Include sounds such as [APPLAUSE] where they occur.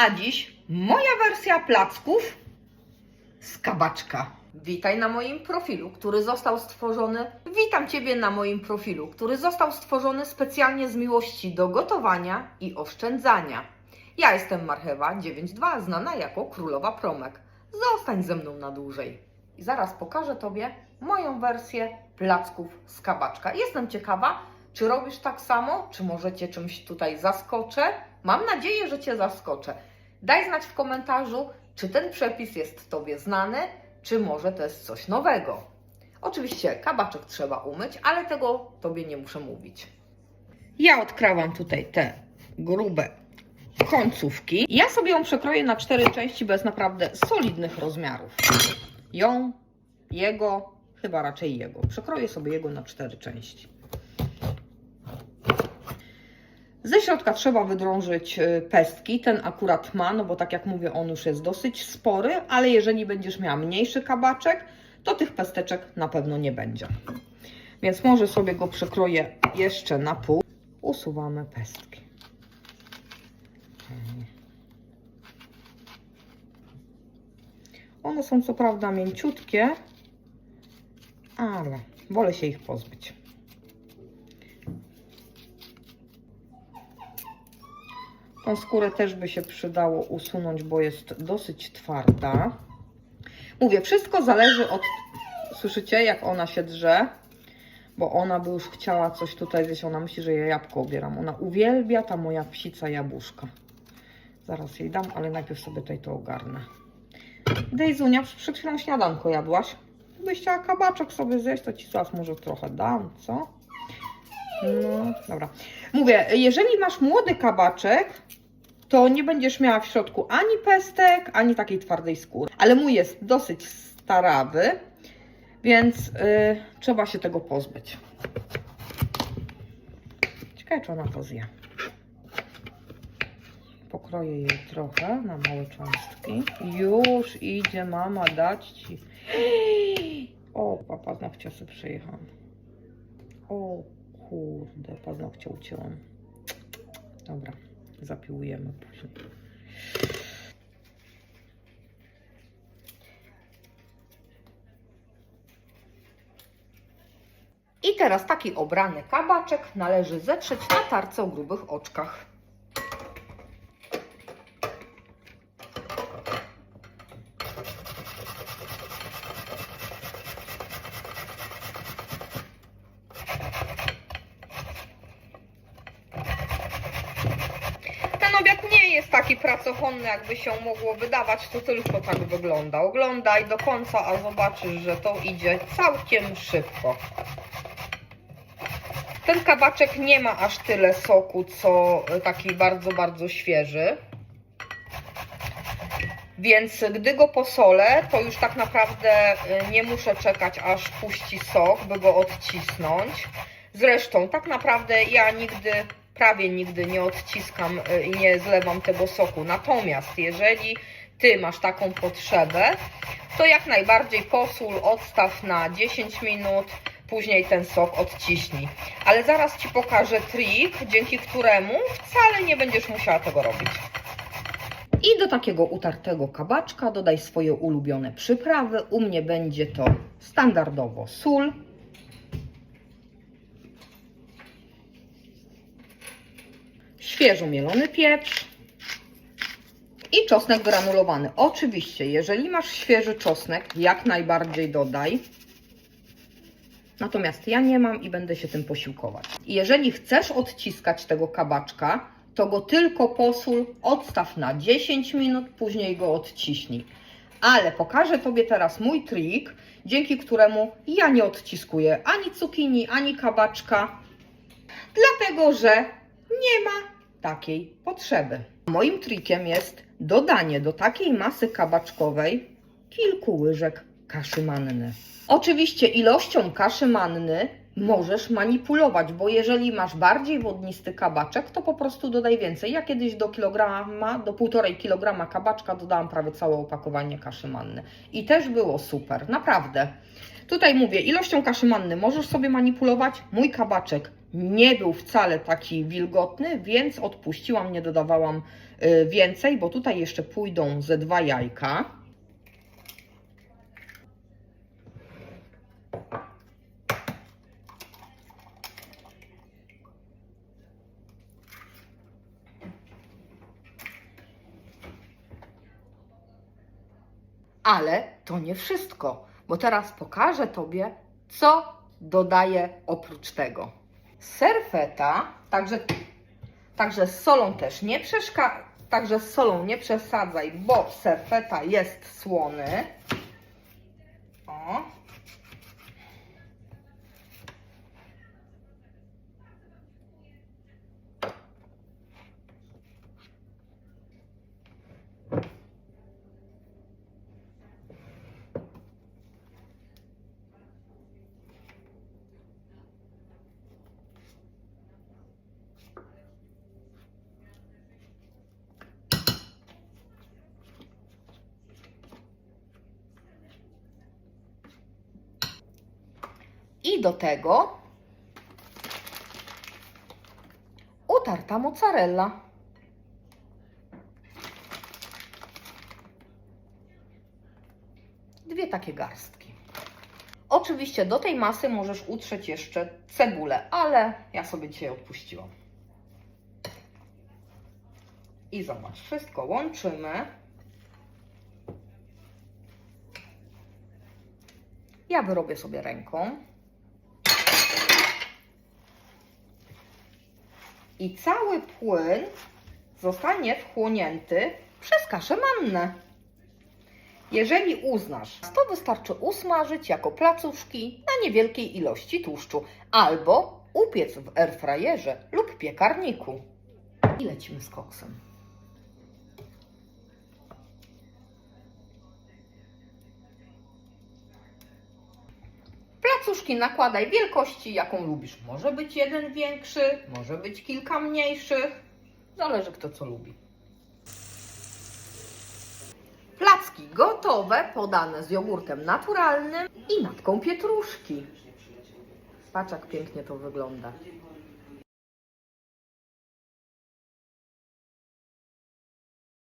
A dziś moja wersja placków z kabaczka. Witaj na moim profilu, który został stworzony. Witam Ciebie na moim profilu, który został stworzony specjalnie z miłości do gotowania i oszczędzania. Ja jestem Marchewa 92, znana jako Królowa Promek. Zostań ze mną na dłużej. I zaraz pokażę Tobie moją wersję placków z kabaczka. Jestem ciekawa, czy robisz tak samo, czy może Cię czymś tutaj zaskoczę. Mam nadzieję, że Cię zaskoczę. Daj znać w komentarzu, czy ten przepis jest Tobie znany, czy może to jest coś nowego. Oczywiście kabaczek trzeba umyć, ale tego Tobie nie muszę mówić. Ja odkrawam tutaj te grube końcówki. Ja sobie ją przekroję na cztery części bez naprawdę solidnych rozmiarów. Ją, jego, chyba raczej jego. Przekroję sobie jego na cztery części. Ze środka trzeba wydrążyć y, pestki. Ten akurat ma, no bo tak jak mówię, on już jest dosyć spory, ale jeżeli będziesz miała mniejszy kabaczek, to tych pesteczek na pewno nie będzie. Więc może sobie go przekroję jeszcze na pół. Usuwamy pestki. One są co prawda mięciutkie, ale wolę się ich pozbyć. Tą skórę też by się przydało usunąć, bo jest dosyć twarda. Mówię, wszystko zależy od. Słyszycie, jak ona się drze? Bo ona by już chciała coś tutaj zjeść. Ona myśli, że ja jabłko obieram. Ona uwielbia ta moja psica jabłuszka. Zaraz jej dam, ale najpierw sobie tutaj to ogarnę. Dejzunia, przed chwilą śniadanko jadłaś. Gdybyś chciała kabaczek sobie zjeść, to ci zaraz może trochę dam, co? No, dobra. Mówię, jeżeli masz młody kabaczek, to nie będziesz miała w środku ani pestek, ani takiej twardej skóry. Ale mój jest dosyć starawy, więc y, trzeba się tego pozbyć. Ciekawe, czy ona to zje. Pokroję jej trochę na małe cząstki. Już idzie mama dać ci. [GASPS] O, papa paznokcia sobie przejechałam. O kurde, paznokcia ucięłam. Dobra, zapiłujemy później. I teraz taki obrany kabaczek należy zetrzeć na tarce o grubych oczkach. Ten obiad nie taki pracochłonny, jakby się mogło wydawać, to tylko tak wygląda. Oglądaj do końca, a zobaczysz, że to idzie całkiem szybko. Ten kabaczek nie ma aż tyle soku, co taki bardzo, bardzo świeży. Więc gdy go posolę, to już tak naprawdę y, nie muszę czekać, aż puści sok, by go odcisnąć. Zresztą, tak naprawdę ja nigdy, prawie nigdy nie odciskam y, i nie zlewam tego soku. Natomiast jeżeli Ty masz taką potrzebę, to jak najbardziej posól, odstaw na 10 minut, później ten sok odciśnij. Ale zaraz Ci pokażę trik, dzięki któremu wcale nie będziesz musiała tego robić. I do takiego utartego kabaczka dodaj swoje ulubione przyprawy. U mnie będzie to standardowo sól. Świeżo mielony pieprz i czosnek granulowany. Oczywiście, jeżeli masz świeży czosnek, jak najbardziej dodaj. Natomiast ja nie mam i będę się tym posiłkować. Jeżeli chcesz odciskać tego kabaczka, to go tylko posól, odstaw na 10 minut, później go odciśnij. Ale pokażę Tobie teraz mój trik, dzięki któremu ja nie odciskuję ani cukinii, ani kabaczka, dlatego że nie ma takiej potrzeby. Moim trikiem jest dodanie do takiej masy kabaczkowej kilku łyżek kaszy manny. Oczywiście ilością kaszy manny możesz manipulować, bo jeżeli masz bardziej wodnisty kabaczek, to po prostu dodaj więcej. Ja kiedyś do kilograma, do półtorej kilograma kabaczka dodałam prawie całe opakowanie kaszy manny. I też było super, naprawdę. Tutaj mówię, ilością kaszy manny możesz sobie manipulować. Mój kabaczek nie był wcale taki wilgotny, więc odpuściłam, nie dodawałam y, więcej, bo tutaj jeszcze pójdą ze dwa jajka. Ale to nie wszystko, bo teraz pokażę Tobie, co dodaję oprócz tego. Serfeta, także, także z solą też nie przeszka, także z solą nie przesadzaj, bo serfeta jest słony. O. I do tego utarta mozzarella. Dwie takie garstki. Oczywiście do tej masy możesz utrzeć jeszcze cebulę, ale ja sobie dzisiaj odpuściłam. I zobacz, wszystko łączymy. Ja wyrobię sobie ręką. I cały płyn zostanie wchłonięty przez kaszę mannę. Jeżeli uznasz, to wystarczy usmażyć jako placuszki na niewielkiej ilości tłuszczu albo upiec w airfryerze lub piekarniku. I lecimy z koksem. Placuszki nakładaj wielkości, jaką lubisz. Może być jeden większy, może być kilka mniejszych. Zależy kto co lubi. Placki gotowe, podane z jogurtem naturalnym i natką pietruszki. Patrz jak pięknie to wygląda.